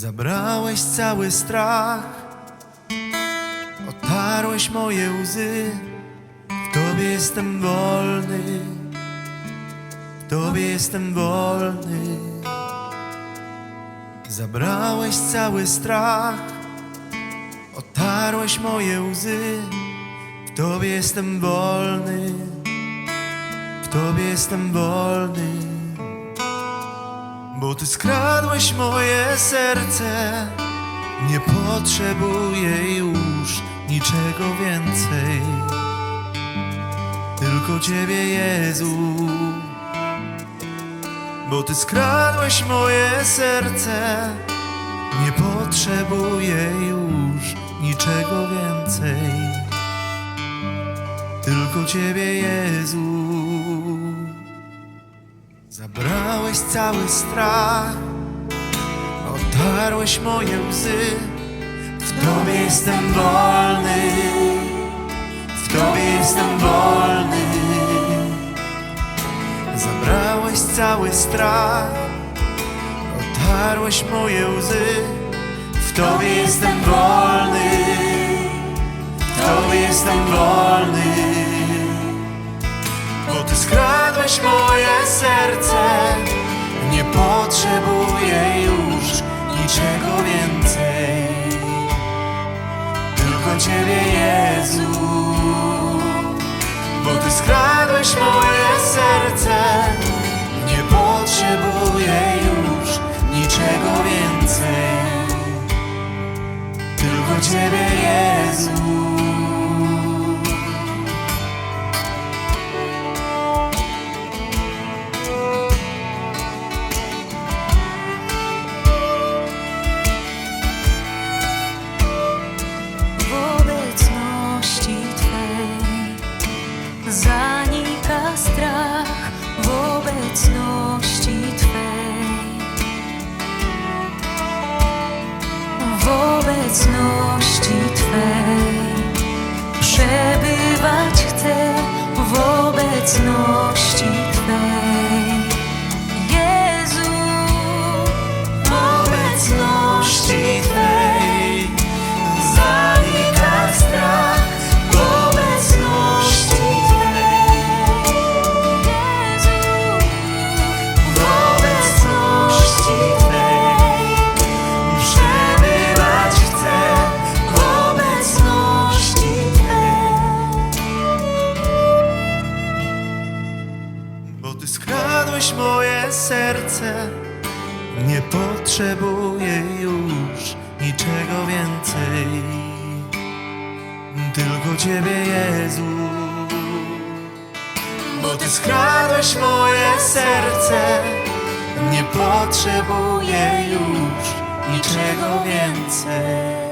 Zabrałeś cały strach, otarłeś moje łzy. W Tobie jestem wolny, w Tobie jestem wolny. Zabrałeś cały strach, otarłeś moje łzy. W Tobie jestem wolny, w Tobie jestem wolny. Bo Ty skradłeś moje serce, nie potrzebuję już niczego więcej. Tylko Ciebie, Jezu. Bo Ty skradłeś moje serce, nie potrzebuję już niczego więcej. Tylko Ciebie, Jezu. Zabrałeś cały strach, otarłeś moje łzy. W Tobie jestem wolny, w Tobie jestem wolny. Zabrałeś cały strach, otarłeś moje łzy. W Tobie jestem wolny, w Tobie jestem wolny. Potrzebuję już niczego więcej. Tylko Ciebie, Jezu Bo Ty skradłeś moje serce. Nie potrzebuję już niczego więcej. Tylko Ciebie, Jezu obecności Twej przebywać chcę w obecności Twej. Serce, nie potrzebuję już niczego więcej, tylko Ciebie, Jezu. Bo Ty skradłeś moje serce, nie potrzebuję już niczego więcej.